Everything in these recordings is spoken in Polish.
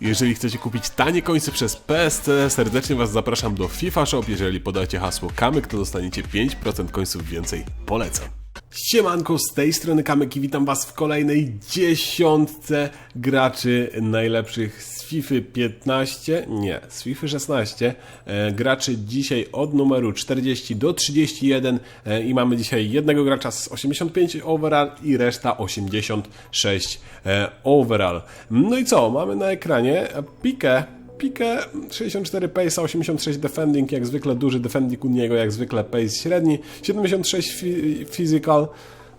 Jeżeli chcecie kupić tanie końce przez PSC, serdecznie Was zapraszam do FIFA Shop. Jeżeli podacie hasło Kamyk, to dostaniecie 5% końców więcej. Polecam. Siemanko, z tej strony Kamyk i witam Was w kolejnej dziesiątce graczy najlepszych z FIFA 15, nie, z FIFA 16. E, graczy dzisiaj od numeru 40 do 31 e, i mamy dzisiaj jednego gracza z 85 overall i reszta 86 e, overall. No i co, mamy na ekranie Pikę, Pikę 64 pace, 86 defending, jak zwykle duży defending u niego, jak zwykle pace średni, 76 fi physical.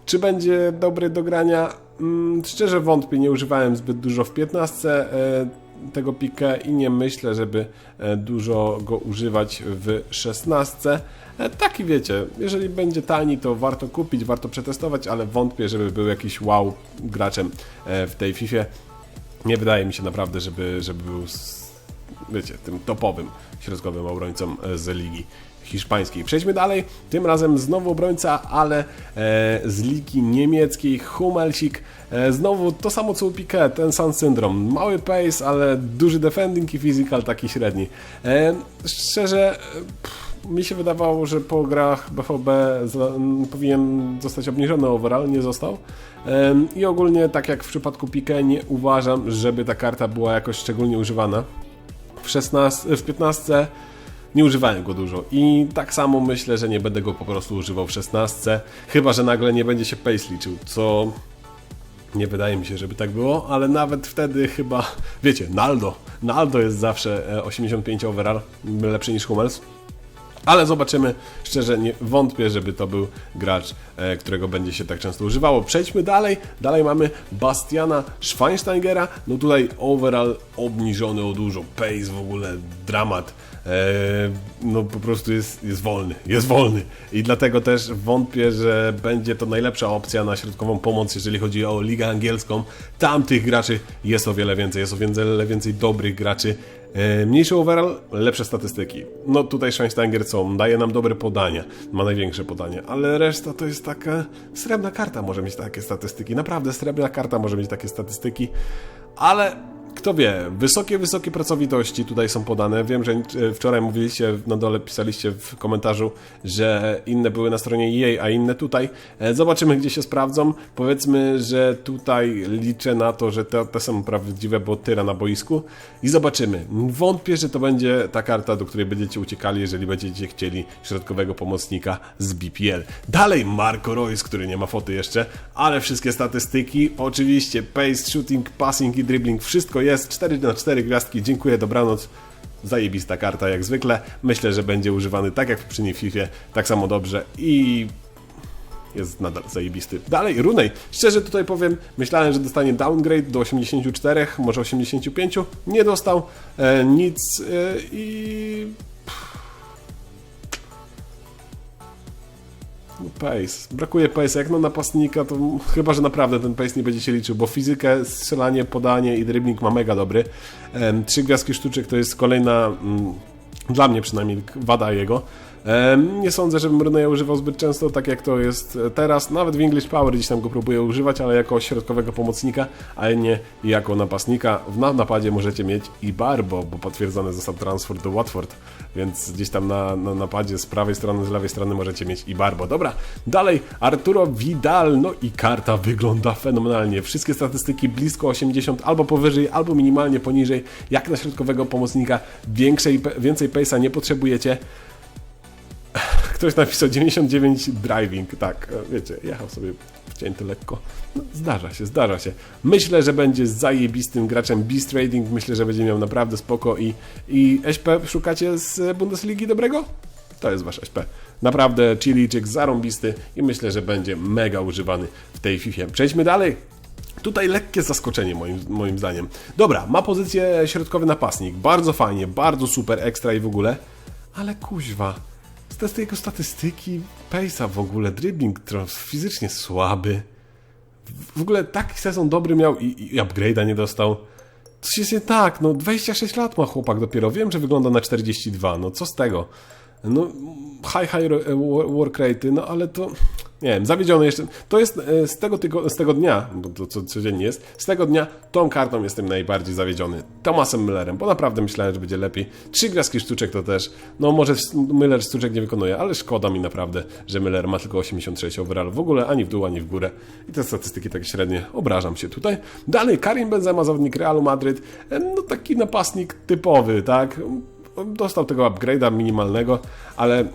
Czy będzie dobry do grania? Mm, szczerze wątpię, nie używałem zbyt dużo w 15 e, tego pikę i nie myślę, żeby e, dużo go używać w 16. E, taki wiecie, jeżeli będzie tani, to warto kupić, warto przetestować, ale wątpię, żeby był jakiś wow graczem w tej FIFA. Nie wydaje mi się naprawdę, żeby, żeby był wiecie, tym topowym środkowym obrońcą e, z ligi hiszpańskiej. Przejdźmy dalej, tym razem znowu obrońca, ale e, z ligi niemieckiej, Hummelsik. E, znowu to samo co u Piquet, ten sam syndrom. Mały pace, ale duży defending i physical taki średni. E, szczerze, e, pff, mi się wydawało, że po grach BVB powinien zostać obniżony overall, nie został. Em, I ogólnie, tak jak w przypadku Piquet, nie uważam, żeby ta karta była jakoś szczególnie używana w, 16, w 15 nie używałem go dużo i tak samo myślę, że nie będę go po prostu używał w 16, chyba że nagle nie będzie się pace liczył, co nie wydaje mi się, żeby tak było, ale nawet wtedy chyba, wiecie, Naldo, Naldo jest zawsze e, 85 overall, lepszy niż Hummels. Ale zobaczymy, szczerze nie wątpię, żeby to był gracz, e, którego będzie się tak często używało. Przejdźmy dalej. Dalej mamy Bastiana Schweinsteigera. No tutaj overall obniżony o dużo. Pace w ogóle, dramat. E, no po prostu jest, jest wolny, jest wolny. I dlatego też wątpię, że będzie to najlepsza opcja na środkową pomoc, jeżeli chodzi o ligę angielską. Tam tych graczy jest o wiele więcej, jest o wiele więcej dobrych graczy. E, Mniejszy overall, lepsze statystyki. No tutaj Schweinsteiger co? Daje nam dobre podania, ma największe podanie, ale reszta to jest taka... Srebrna karta może mieć takie statystyki, naprawdę srebrna karta może mieć takie statystyki, ale kto wie, wysokie, wysokie pracowitości tutaj są podane. Wiem, że e, wczoraj mówiliście, na dole pisaliście w komentarzu, że inne były na stronie EA, a inne tutaj. E, Zobaczymy, gdzie się sprawdzą. Powiedzmy, że tutaj liczę na to, że te, te są prawdziwe botyra na boisku i zobaczymy. Wątpię, że to będzie ta karta, do której będziecie uciekali, jeżeli będziecie chcieli środkowego pomocnika z BPL. Dalej Marco Royce, który nie ma foty jeszcze, ale wszystkie statystyki, oczywiście pace, shooting, passing i dribbling, wszystko jest, 4 na 4 gwiazdki, dziękuję, dobranoc. Zajebista karta jak zwykle. Myślę, że będzie używany tak jak w poprzedniej FIFA, tak samo dobrze i jest nadal zajebisty. Dalej, Runej. Szczerze tutaj powiem, myślałem, że dostanie downgrade do 84, może 85. Nie dostał e, nic e, i... No, Pace. Brakuje pace. Jak na napastnika, to chyba, że naprawdę ten pace nie będzie się liczył, bo fizykę, strzelanie, podanie i dribbling ma mega dobry. Trzy gwiazdki sztuczek to jest kolejna, mm, dla mnie przynajmniej, wada jego. Nie sądzę, żebym Runeya używał zbyt często, tak jak to jest e, teraz. Nawet w English Power gdzieś tam go próbuję używać, ale jako środkowego pomocnika, a nie jako napastnika. W na- napadzie możecie mieć i Barbo, bo potwierdzony został transfer do Watford, więc gdzieś tam na, na napadzie z prawej strony, z lewej strony możecie mieć i Barbo. Dobra, dalej Arturo Vidal, no i karta wygląda fenomenalnie. Wszystkie statystyki blisko 80, albo powyżej, albo minimalnie poniżej. Jak na środkowego pomocnika większej, więcej pace'a nie potrzebujecie. Ktoś napisał 99 driving, tak, e, wiecie, jechał sobie wcięty lekko. No, zdarza się, zdarza się. Myślę, że będzie zajebistym graczem Beast Trading, myślę, że będzie miał naprawdę spoko i, i SP szukacie z Bundesligi dobrego? To jest wasz SP. Naprawdę Chilijczyk zarąbisty i myślę, że będzie mega używany w tej FIFA. Przejdźmy dalej. Tutaj lekkie zaskoczenie moim, moim zdaniem. Dobra, ma pozycję środkowy napastnik. Bardzo fajnie, bardzo super, ekstra i w ogóle. Ale kuźwa. Tej jego statystyki, pace'a w ogóle, dribbling fizycznie słaby. W ogóle taki sezon dobry miał i, i upgrade'a nie dostał. Coś jest nie tak, no 26 lat ma chłopak dopiero. Wiem, że wygląda na 42, no co z tego? No high, high work rate, no ale to nie wiem, zawiedziony jeszcze. To jest e, z tego, tygo, z tego dnia, bo to co codziennie jest, z tego dnia tą kartą jestem najbardziej zawiedziony. Tomasem Müllerem, bo naprawdę myślałem, że będzie lepiej. Trzy gwiazdki sztuczek to też, no może Müller sztuczek nie wykonuje, ale szkoda mi naprawdę, że Müller ma tylko 86 overall. W ogóle ani w dół, ani w górę. I te statystyki tak średnie, obrażam się tutaj. Dalej, Karim Benzema, zawodnik Realu Madryt, e, no taki napastnik typowy, tak? Dostał tego upgrade'a minimalnego, ale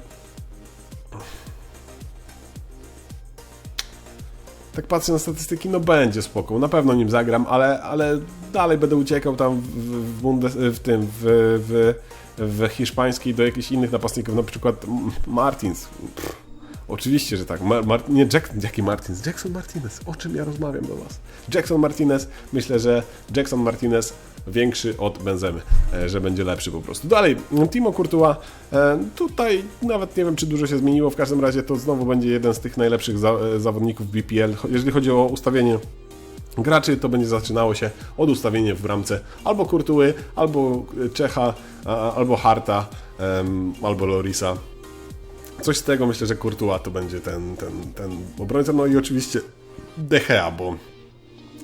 tak patrzę na statystyki, no będzie spoko, na pewno nim zagram, ale, ale dalej będę uciekał tam w, w, Bundes, w tym, w, w, w hiszpańskiej do jakichś innych napastników, na przykład Martins. Pff, oczywiście, że tak. Mar, Mar, nie, Jack, jaki Martins? Jackson Martinez. O czym ja rozmawiam do was? Jackson Martinez, myślę, że Jackson Martinez większy od Benzemy, e, że będzie lepszy po prostu. Dalej, Timo Courtois, e, tutaj nawet nie wiem, czy dużo się zmieniło, w każdym razie to znowu będzie jeden z tych najlepszych za, e, zawodników BPL, jeżeli chodzi o ustawienie graczy, to będzie zaczynało się od ustawienia w bramce albo Kurtuły, albo Czecha, albo Harta, albo Lorisa. Coś z tego myślę, że Courtois to będzie ten, ten, ten obrońca, no i oczywiście De Gea, bo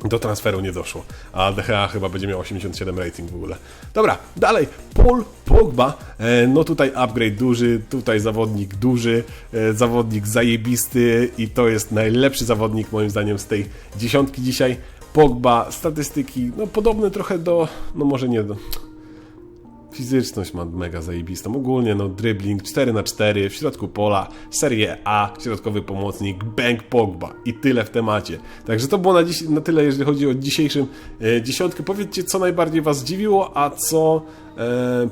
do transferu nie doszło, a Gea chyba będzie miał 87 rating w ogóle. Dobra, dalej, Paul Pogba, e, no tutaj upgrade duży, tutaj zawodnik duży, e, zawodnik zajebisty i to jest najlepszy zawodnik moim zdaniem z tej dziesiątki dzisiaj. Pogba, statystyki, no podobne trochę do, no może nie do, Fizyczność ma mega zajebistą. Ogólnie no dribbling 4 na 4 w środku pola, Serie A, środkowy pomocnik, Bank Pogba i tyle w temacie. Także to było na, dziś, na tyle, jeżeli chodzi o dzisiejszym e, dziesiątkę. Powiedzcie, co najbardziej Was zdziwiło, a co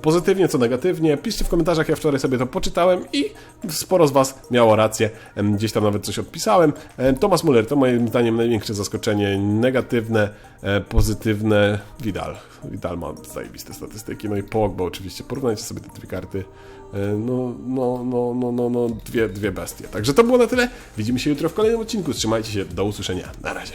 pozytywnie, co negatywnie. Piszcie w komentarzach, ja wczoraj sobie to poczytałem i sporo z Was miało rację. Gdzieś tam nawet coś odpisałem. E, Thomas Muller to moim zdaniem największe zaskoczenie. Negatywne, e, pozytywne. Vidal. Vidal ma zajebiste statystyki. No i Pogba oczywiście. Porównajcie sobie te dwie karty. E, No, no, no, no, no, no dwie, dwie bestie. Także to było na tyle. Widzimy się jutro w kolejnym odcinku. Trzymajcie się. Do usłyszenia. Na razie.